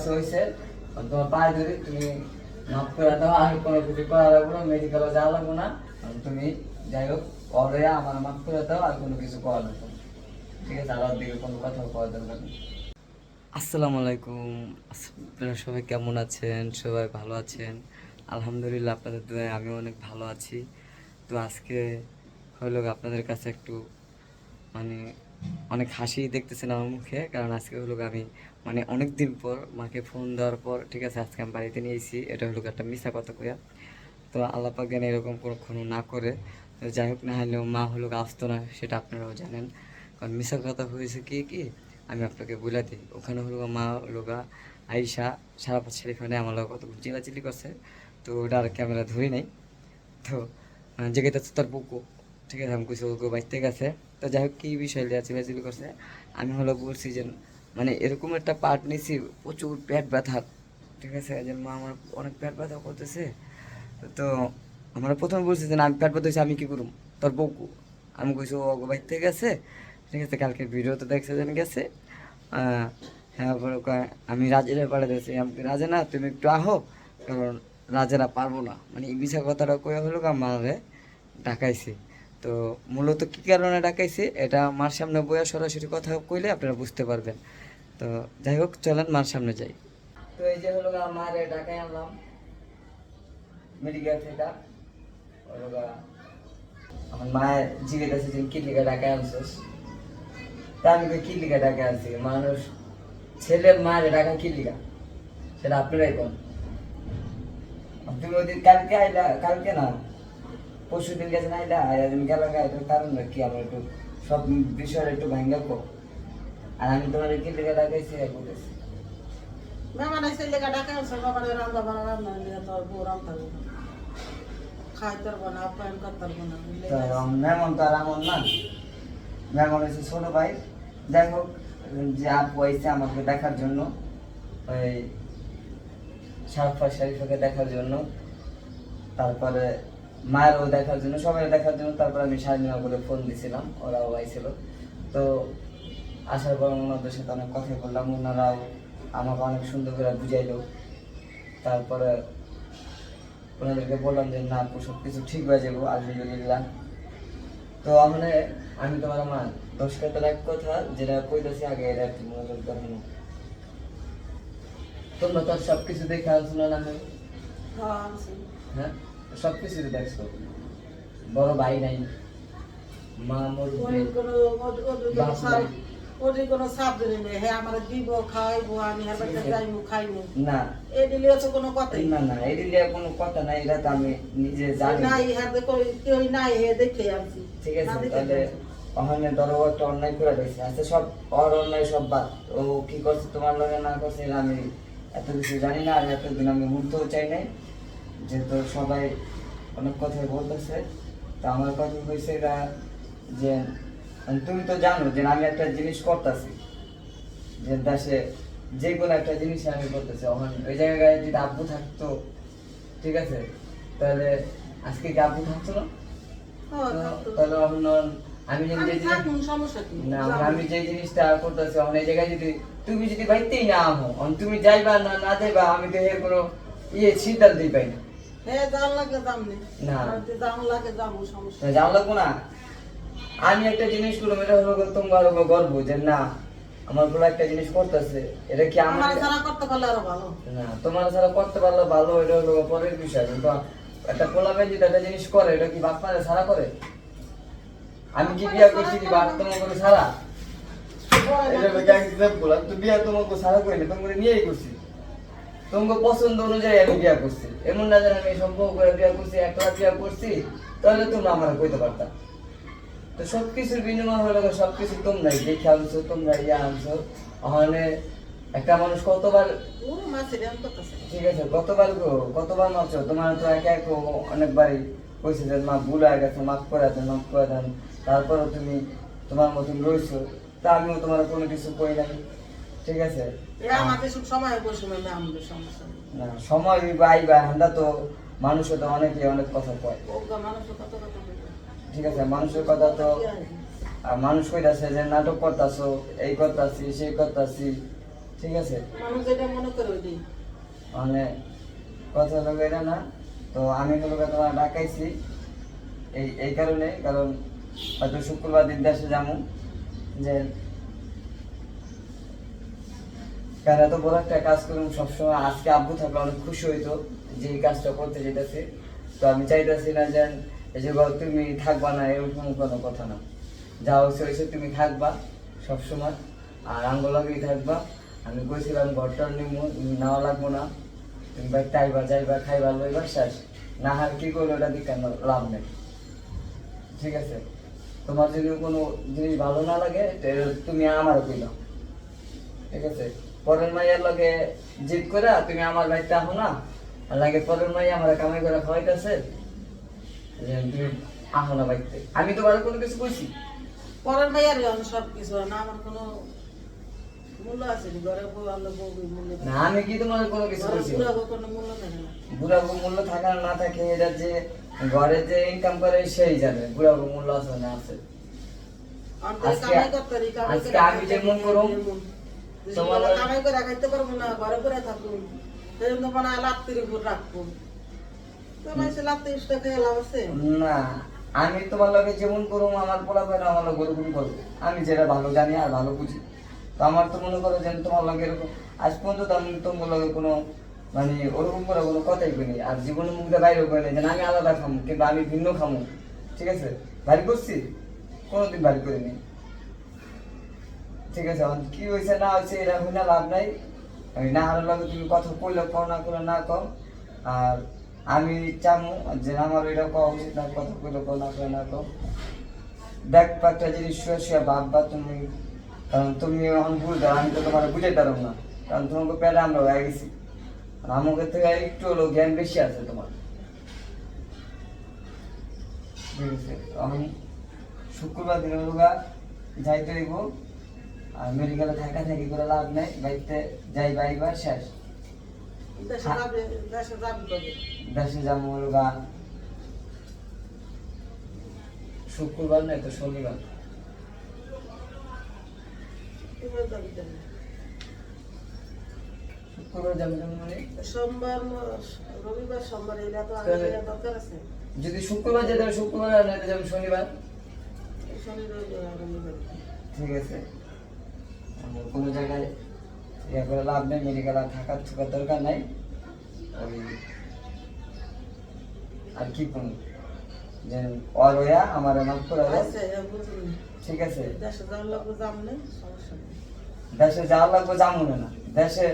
হয়েছে হয়েছে, তোমার পায়ে ধরি তুমি মাফ করে দাও, আর কোনো কিছু করা লাগবো না মেডিকেলে যাওয়া লাগবো না। তুমি যাই হোক অরে আমার মাফ করে দাও, আর কোনো কিছু করা লাগবো ঠিক আছে আর দিকে কোনো কথা কওয়ার দরকার নেই আসসালামু আলাইকুম। আপনারা সবাই কেমন আছেন? সবাই ভালো আছেন? আলহামদুলিল্লাহ, আপনাদের দোয়ায় আমি অনেক ভালো আছি। তো আজকে হলো আপনাদের কাছে একটু মানে অনেক হাসি দেখতেছেন আমার মুখে, কারণ আজকে হলো আমি মানে অনেক দিন পর মাকে ফোন দেওয়ার পর, ঠিক আছে, আজকে আমি বাড়িতে নিয়ে এসেছি, এটা হলো একটা মিশা কথা কইয়া। তো আল্লাহ পাক যেন এরকম কখনো না করে। যাই হোক, না হলেও মা হলো আসতো না, সেটা আপনারাও জানেন। কারণ মিশা কথা হয়েছে কি কি? আমি আপনাকে বলে দিই। ওখানে হলো মা লোগা আইসা সারা পাঁচ সেখানে আমার লোক কত চিলাচিলি করছে। তো ওটা আর ক্যামেরা ধরি নাই। তো জেগে তো তার বুকু। ঠিক আছে, আমি কিছু বাঁচতে গেছে। তো যাই হোক, কী বিষয় লিয়া চিলাচিলি করছে? আমি হলো বলছি যে মানে এরকম একটা পার্ট নিছি, প্রচুর পেট ব্যথা, ঠিক আছে? যে মা আমার অনেক পেট ব্যথা করতেছে। তো আমরা প্রথমে বলছি যে আমি পেট ব্যথা হয়েছে আমি কী করুম? তোর বউকু আমি কইছি, ও ওকে বাঁচতে গেছে, ঠিক আছে? কালকে ভিডিও তো দেখছে যেন গেছে। হ্যাঁ আমি রাজেরা দিয়েছি আমি রাজে না, তুমি একটু আহো, কারণ রাজেরা পারব না। মানে এই বিষয় কথাটা কয়ে হলো মারে ডাকাইছি। তো মূলত কী কারণে ডাকাইছি, এটা মার সামনে বইয়া সরাসরি কথা কইলে আপনারা বুঝতে পারবেন। তো যাই হোক, চলেন মার সামনে যাই। তো এই যে হলো গা, মারে ডাকাই আনলাম। মেডিকেল থেকে। হলো আমার মায়ের জিজ্ঞেস আছে যে কি লিখে ডাকায় আনছিস? তা আমি কি লিখে ডাকায় আনছি। মানুষ ছেলের মায়ের ডাকা কি লিখা সেটা আপনারাই কোন। তুমি ওদিন কালকে আইলা, কালকে না? পরশু দিন গেছেন আইলা আর আমি গেল এটার কারণ কি আমার একটু সব বিষয়টা একটু ভাঙ্গা কো। আর আমি তোমার কি লিখে ডাকাইছি আর বলেছি মেহমান লেগা ডাকে বাবার রান্না বান্না রান্না নিয়ে তোর বউ রান্না খাইতে পারব না আপ্যায়ন করতে পারব না তো আর আমন না। হচ্ছে ছোট ভাই। যাই হোক যে আপু আইছে আমাকে দেখার জন্য ওই শরীফকে দেখার জন্য। তারপরে মায়েরও দেখার জন্য সবাই দেখার জন্য তারপরে আমি শারমিনা বলে ফোন দিছিলাম ওরাও আইছিল। তো আসার পর ওনাদের সাথে অনেক কথা বললাম ওনারাও আমাকে অনেক সুন্দর করে বুঝাইলো। তারপরে ওনাদেরকে বললাম যে না সব কিছু ঠিক হয়ে যাব আলহামদুলিল্লাহ। তো মানে আমি তোমার আমার দশ কথার এক কথা যেটা কইতেছি আগে এটা একটু মনোযোগ নাও। তোমরা তো সব কিছু দেখে আনছো না আমি হ্যাঁ? সব কিছু বড় ভাই নাই মা মরবে বাপ নাই। ওদের কোনো সাপ ধরে নেই হ্যাঁ আমার দিব খাইবো আমি বাড়িতে যাইবো খাইবো। না। এই দিলে তো কোনো কথাই না না এই দিলে কোনো কথা নাই এটা আমি নিজে জানি। হ্যাঁ দেখো কেউ নাই হে দেখে আনছি। ঠিক আছে না তাহলে ওখানে ধরো ও একটা অন্যায় করে দিয়েছে। আচ্ছা সব ওর অন্যায় সব বাদ। ও কি করছে তোমার লগে না করছে আমি এত কিছু জানি না আর এতদিন আমি মুগ্ধও চাই নাই। যেহেতু সবাই অনেক কথাই বলতেছে। তো আমার কথা হয়েছে এটা যে তুমি তো জানো যে আমি একটা জিনিস করতেছি। যে দেশে যে কোনো একটা জিনিস আমি করতেছি। ওখানে ওই জায়গায় যদি আব্বু থাকতো ঠিক আছে? তাহলে আজকে কি আব্বু থাকতো না। তাহলে অন্য আমি যদি আমি না আমি যে জিনিসটা করতেছি অন্য জায়গায় যদি তুমি যদি বাইতেই না অন তুমি যাইবা না না যাইবা আমি তো এর কোনো ইয়ে সিদ্ধান্তই পাই না। আমি একটা জিনিস করলাম এটা হলো তোমার গর্ব যে না আমার একটা জিনিস করতেছে এটা কি আমার যারা করতে পারলে আরও ভালো। না তোমার ছাড়া করতে পারলে ভালো এটা হলো পরের বিষয়। কিন্তু একটা পোলাপে যদি একটা জিনিস করে এটা কি বাপ মারে সারা করে? আমি কি বিয়া করছি কি বাপ তোমার করে সারা এটা হলো কি তো বিয়া তোমাকে সারা করিনি তোমাকে নিয়েই করছি। তোমাকে পছন্দ অনুযায়ী আমি বিয়া করছি। এমন না যেন আমি সম্পর্ক করে বিয়া করছি একলা বিয়া করছি তাহলে তোমরা আমার কইতে পারতা। তো সবকিছুর বিনিময় হলো সবকিছু তোমরাই দেখে আনছো তোমরা ইয়া আনছো। ওখানে একটা মানুষ কতবার ঠিক আছে কতবার গো কতবার মাপছো তোমার তো একা এক অনেকবারই কইছে যে মা ভুল হয়ে গেছে মাফ করে দেন মাফ করে দেন। তারপরে তুমি তোমার মতন রইছো। তা আমিও তোমার কোনো কিছু কই নাই। ঠিক আছে? সব সময় বসে আমাদের সমস্যা না সময় বাই বা হান্দা তো মানুষও তো অনেকে অনেক কথা কয়। ঠিক আছে মানুষের কথা তো আর মানুষ কইতাছে যে নাটক করতাছো এই করতাছি সেই করতাছি। ঠিক আছে? মানুষ মনে করে মানে কথা হলো এটা না তো আমি হলো তোমার ডাকাইছি এই এই কারণে কারণ হয়তো শুক্রবার দিন দেশে যাব যে কারণ এত বড় একটা কাজ করুন সবসময় আজকে আব্বু থাকলে, অনেক খুশি হইতো যে এই কাজটা করতে যেতেছে। তো আমি চাইতেছি না যে যে তুমি থাকবা না, এরকম কোনো কথা না। যা হয়েছে হয়েছে, তুমি থাকবা সবসময়। আর আঙ্গলাগেই থাকবা। আমি কইছিলাম ঘরটা নিমু, নেওয়া লাগবো না। তুমি ভাই টাইবা যাইবা, খাইবা, লইবা, শেষ। না হার কি করল ওটা দিকে লাভ নেই। ঠিক আছে? তোমার যদি কোনো জিনিস ভালো না লাগে তুমি আমার কইলাম ঠিক আছে? পরের মাইয়ার লগে জিদ করে তুমি আমার বাড়িতে আহো না। আর লাগে পরের মাইয়া আমার কামাই করে খাওয়াইতেছে। যে তুমি আহো না বাড়িতে। আমি তোমার কোনো কিছু কইছি? পরের ভাইয়ার আমি সব কিছু না আমার কোনো নি? আমি কি তোমার কোনো কিছু বুড়া মূল্য থাকে না থাকে এটা যে ঘরে যে ইনকাম করে সেই জানে বুড়া মূল্য আছে না আছে। আজকে- আমি করুম, যেমন। যদি তোমার- কামাই করে খাইতে পারব না ঘরে করে থাকুন। সেজন্য মনে লাত্তির উপর রাখব। তো মাসে লাত্তি উষ্টা খেয়ে লাভ আছে? না আমি তোমার লগে যেমন করুম আমার পোলা পায় আমার লগে ওরকম করব আমি যেটা ভালো জানি আর ভালো বুঝি। তো আমার তো মনে করো যে তোমার লগে এরকম আজ পর্যন্ত আমি তোমার লগে কোনো মানে ওরকম করে কোনো কথাই করি আর জীবনের মুখে বাইরে করে নেই যে আমি আলাদা খামো কিংবা আমি ভিন্ন খামো। ঠিক আছে? বাড়ি করছি? কোনোদিন বাড়ি করিনি। ঠিক আছে কি হয়েছে, না হয়েছে, এটা না লাভ নাই। আমি না হারার লগে তুমি কথা কইলে কও না করে না কও। আর আমি চামু যে আমার এটা কওয়া উচিত না, কথা কইলে কও না করে না কও। দেখ, একটা জিনিস শুয়ে শুয়ে ভাববা তুমি। কারণ তুমি এখন বুঝবে আমি তো তোমার বুঝাই পারব না। কারণ তোমাকে পেটে আমরা হয়ে গেছি। আর আমাকে থেকে একটু হলো জ্ঞান বেশি আছে তোমার। আমি শুক্রবার দিন যাইতে হইব। আর মেডিকেলে থাকা থাকি করে লাভ নাই বাড়িতে যাই বাইবার শেষ। দেশে যাবে গা। শুক্রবার তো শনিবার? শুক্রবার যাব মানে? সোমবার রবিবার সোমবার এরা তো দরকার আছে। যদি শুক্রবার যেতে হবে শুক্রবার আর যাব শনিবার। এই শনি রবিবার রবিবার। ঠিক আছে। কোনো জায়গায় ইয়ে করে লাভ নেই মেডিকেল আর থাকার থাকার দরকার নাই। ওই আর কি করুন যে অরয়া আমার মাফ করে ঠিক আছে। দেশে যাওয়ার লাগবে যাম নেই সমস্যা নেই। দেশে যাওয়ার লাগবে যাব না। দেশে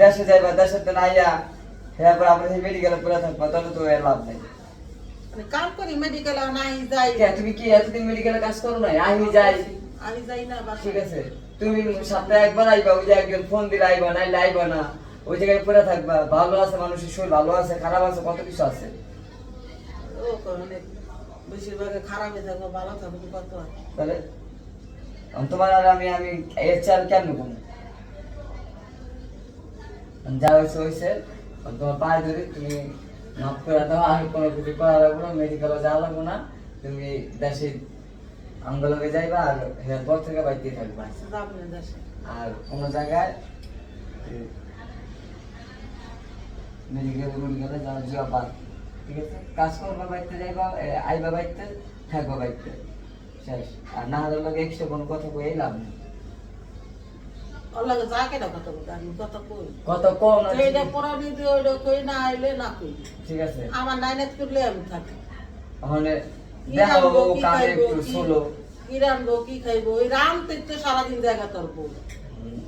দেশে যাইবা দেশে তো নাইয়া এরপর আমরা মেডিকেলে পড়ে থাকব তাহলে তো এর লাভ নেই। মানে কাম করি মেডিকেল নাই যাই। তুমি কি এতদিন মেডিকেলে কাজ করো না আমি যাই। আমি যাই না। ঠিক আছে তুমি সপ্তাহে একবার আইবা ওই যে একজন ফোন দিলে আইবা না ওই জায়গায় পড়ে থাকবা ভালো আছে মানুষের শরীর ভালো আছে খারাপ আছে কত কিছু আছে? ও অনেক বেশিরভাগ খারাপই থাকব ভালো থাকব কত তাহলে তোমার আর আমি আমি এর চাল কেন নেব যা হয়েছে হয়েছে তোমার পায়ে ধরে তুমি মাফ করে দাও আর কোনো কিছু করা লাগবো না মেডিকেলে যাওয়া লাগবো না তুমি দেশে আঙ্গলকে যাইবা আর এরপর থেকে বাড়িতে থাকবা। আচ্ছা, যাব আর কোনো জায়গায় মেডিকেল মেডিকেলে যাওয়া বাদ ঠিক আছে? কাজ করবা বাড়িতে যাইবা আইবা বাড়িতে থাকবা বাড়িতে শেষ। আর না হলে লোক এক্সট্রা কোনো কথা কই লাভ নেই। কত বলতে কত কই। কত কম না। এইটা পড়া দিদি ওইটা কই না আইলে না কই। ঠিক আছে। আমার নাইনাত করলে আমি থাকি। কি দেখো কানে একটু শুলো। কি রানবো কি খাইবো? ওই রানতে তো সারাদিন জায়গা তোর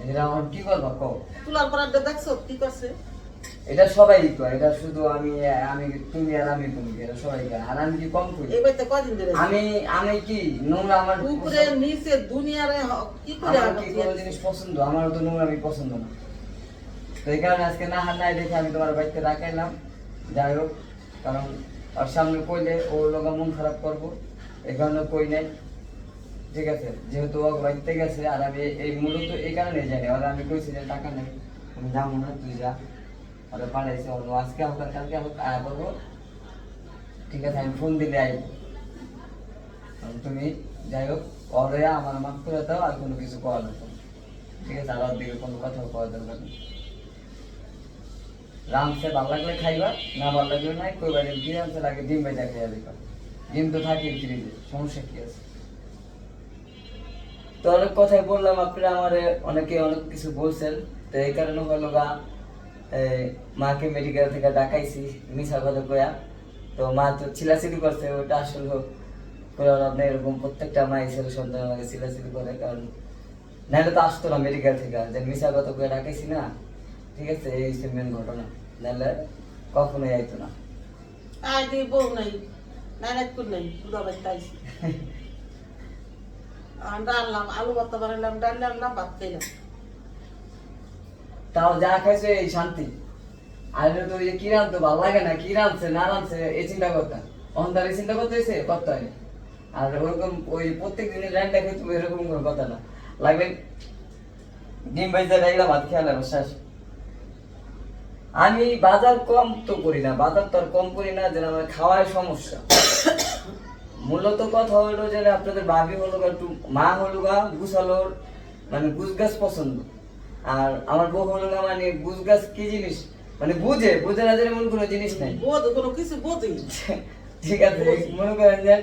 এরা আমার কি করবা কও? তুলার পর দেখছ কি করছে? এটা সবাই তো এটা শুধু আমি আমি তুমি আর আমি তুমি এটা সবাই করে। আর আমি কি কম করি? এই কদিন ধরে আমি আমি কি নোংরা আমার উপরে নিচে দুনিয়ারে কি করে আমার আমার কি কোনো জিনিস পছন্দ? আমারও তো নোংরা আমি পছন্দ না। তো এই কারণে আজকে না হার নাই দেখে আমি তোমার বাড়িতে রাখাইলাম। যাই হোক কারণ ওর সামনে কইলে ওর লোক মন খারাপ করব। এই কারণে কই নাই। ঠিক আছে, যেহেতু ও বাড়িতে গেছে আর আমি এই- মূলত এই কারণে জানি। আর আমি কইছি যে টাকা নেই, আমি যাব না, তুই যা। ওরা পাঠাইছে অন্য আজকে আর কালকে হোক আয়া করব। ঠিক আছে, আমি ফোন দিলে আইব। তুমি যাই হোক আমার মাফ করে দাও, আর কোনো কিছু করার না ঠিক আছে আর দিকে কোনো কথা কওয়া দরকার নেই। রামসে ভালো লাগলে খাইবা, না ভালো লাগলে নাই, কইবা যে কি রামসে লাগে ডিম ভাজা খাইয়া দিবা। ডিম তো থাকে ফ্রিজে, সমস্যা কি আছে? তো অনেক কথাই বললাম, আপনারা আমার অনেকে অনেক কিছু বলছেন। তো এই কারণে হলো গা মাকে মেডিকেল থেকে ডাকাইছি মিশা কথা কয়া তো মা তো চিলাচিলি করছে, ওটা আসলে হোক করে আপনি এরকম প্রত্যেকটা মা ছেলে সন্তান আমাকে চিলাচিলি করে, কারণ নাহলে তো আসতো না মেডিকেল থেকে। যে মিশা কথা কয়ে ডাকাইছি না ঠিক আছে এই হচ্ছে মেন ঘটনা। নাহলে কখনোই আইতো না। আই দি বউ নাই নাইনাত কোন নাই খুদা বাই তাইছি আমরা আলু ভর্তা বানালাম ডাল আনলাম ভাত খাইলাম। তাও যা খাইছে এই শান্তি। আর তো ওই কি রাঁধতো ভালো লাগে না কি রাঁধছে না রাঁধছে এই চিন্তা করতাম। অন্ধার চিন্তা করতে হয়েছে করতে হয়নি আর ওরকম ওই প্রত্যেক দিনের রান্না খেতে এরকম কোনো কথা না। লাগবে ডিম ভাইজা ডাইলা ভাত খেয়াল শেষ। আমি বাজার কম তো করি না বাজার তো আর কম করি না যেন আমার খাওয়ার সমস্যা। মূলত কথা হলো যে আপনাদের ভাবি হলো একটু মা হলো গা গুছালোর মানে গুছ গাছ পছন্দ। আর আমার বউ হলো গা মানে গুছ গাছ কি জিনিস? মানে বুঝে বুঝে না যেন এমন কোনো জিনিস নাই। বোধ কোনো কিছু বোধই ঠিক আছে মনে করেন যে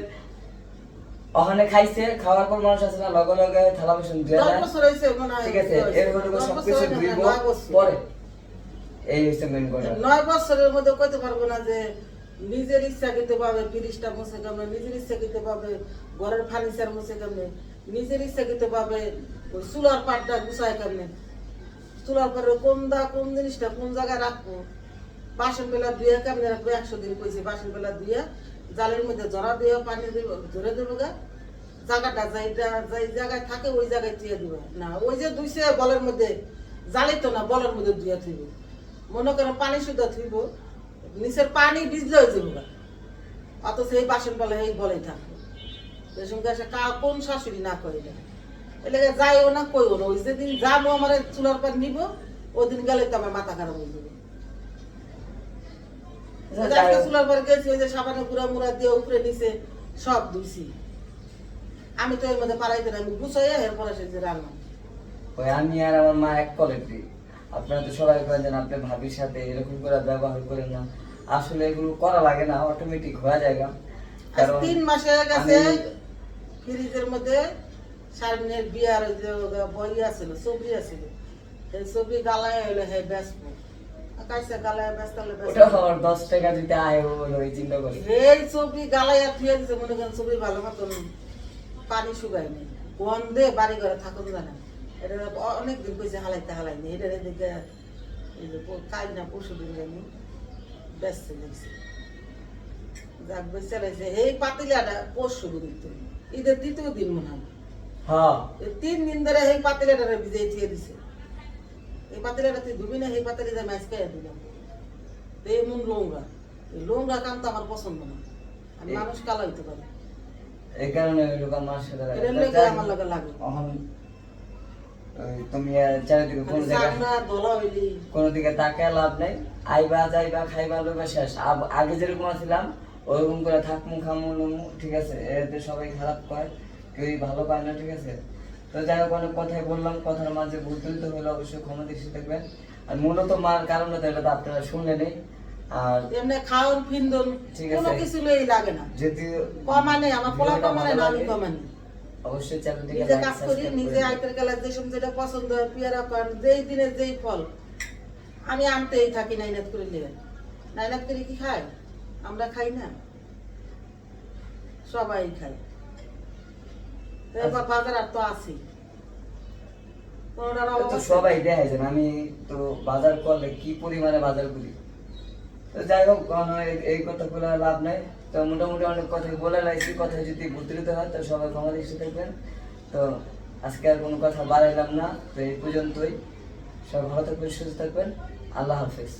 ওখানে খাইছে খাওয়ার পর মানুষ আছে না লগে লগে থালা বাসন হয় ঠিক আছে এর হলো গা দশ সব বছর কিছু হয় ধুইব পরে। নয় বছরের মধ্যে পারব না যে নিজের ইচ্ছা পাবে মুছে নিজের ইচ্ছা পাবে ঘরের ফার্নিচার মুছে নিজের ইচ্ছা পাবে ওই চুলার পাটটা গুছায় চুলার কোন দা কোন জিনিসটা কোন জায়গায় রাখব? বাসন বেলা ধুয়ে কেমনে রাখব, একশো দিন কইছি বাসন বেলা ধুয়ে জালের মধ্যে জরা দিয়ে পানি দিব, ধরে দেবো গা। জায়গাটা যাইটা, যাই জায়গায় থাকে ওই জায়গায় ধুয়ে দিব। না, ওই যে দুইছে বলের মধ্যে জালে তো না বলের মধ্যে ধুয়ে থইব। মনে করেন পানি সুদ্ধা থইব নিচের পানি ভিজলে হয়ে যাব। অথচ এই বাসন বলে এই বলেই থাকবে। সঙ্গে কা কোন শাশুড়ি না করে এটা? এলাকা যাইও না কইও না। ওই যেদিন যাব আমার চুলার পর নিব ওদিন গেলে তো আমার মাথা খারাপ হয়ে যাবে। চুলার পর গেছি ওই যে সাবানে গুঁড়া মুড়া দিয়ে উপরে নিচে সব ধুইছি। আমি তো এর মধ্যে পারাইতে না আমি গুছাইয়া এরপরে সে যে রান্না। আমি আর আমার মা এক কোয়ালিটি আপনারা তো সবাই করেন যে আপনি ভাবির সাথে এরকম করে ব্যবহার করেন না। আসলে এগুলো করা লাগে না অটোমেটিক হয়ে যায়গা কারণ তিন মাস হয়ে গেছে ফ্রিজের মধ্যে সামনের বিয়ার যে বই আছিল ছবি আছিল। সেই ছবি গালায় হইলে হে ব্যস্ত। মনে পানি শুকায়নি। গন্ধে বাড়ি ঘরে থাকুন জানে এটা অনেক দিন কইছে হালাইতে হালাইনি এটা দিকে এই কাল না পরশু দিন জানি ব্যস্ত দেখছি যাক বেঁচে এই পাতিলাটা পরশু দিন তো ঈদের দ্বিতীয় দিন মনে হয়। হ্যাঁ। তিন দিন ধরে এই পাতিলাটা ভিজে থিয়ে দিছে। এই পাতিলাটা তুই ধুবি না এই পাতিলাটা ম্যাচ খেয়ে দিলাম। এমন লোংরা লোংরা কাম তো আমার পছন্দ না। আমি মানুষ কালো হইতে পারি। এই কারণে লোক আমার সাথে লাগে। আমার লগে লাগে তুমি চারিদিকে কোনো জায়গায় কোনো দিকে তাকায় লাভ নেই। আইবা যাইবা খাইবা শেষ। আগে যেরকম ছিলাম ওরকম করে থাকমু খামু লমু ঠিক আছে? এতে সবাই খারাপ করে কেউই ভালো পায় না ঠিক আছে? তো যাই হোক অনেক কথাই বললাম কথার মাঝে ভুল ত্রুটি হলে অবশ্যই ক্ষমা দৃষ্টি দেখবেন আর মূলত মার কারণে তো এটা তো আপনারা শুনলে নেই আর এমনি খাওন ফিন্দন ঠিক কোনো। কিছু লাগে না। যদি কমানে আমার পোলা কমানে না আমি কমানি অবশ্যই চ্যানেলটিকে নিজে লাইক কাজ করি নিজে আইতের যে সময় যেটা পছন্দ হয় পিয়ারা পান যেই দিনের যেই ফল আমি আনতেই থাকি নাইনাত করে নিয়ে। নাইনাত করে কি আমরা খাই না। সবাই খায়। তো বাজার আর তো আছি? সবাই দেখাই যান আমি তো বাজার করলে কি পরিমাণে বাজার করি? তো যাই হোক এই- এই কথাগুলো লাভ নাই। তো মোটামুটি অনেক কথাই বলে লাগছি কথা যদি ভুতরিত হয়, তো সবাই ক্ষমা দৃষ্টি থাকবেন। তো আজকে আর কোনো কথা বাড়াইলাম না, তো এই পর্যন্তই। সবাই ভালো থাকবেন, সুস্থ থাকবেন। আল্লাহ হাফেজ।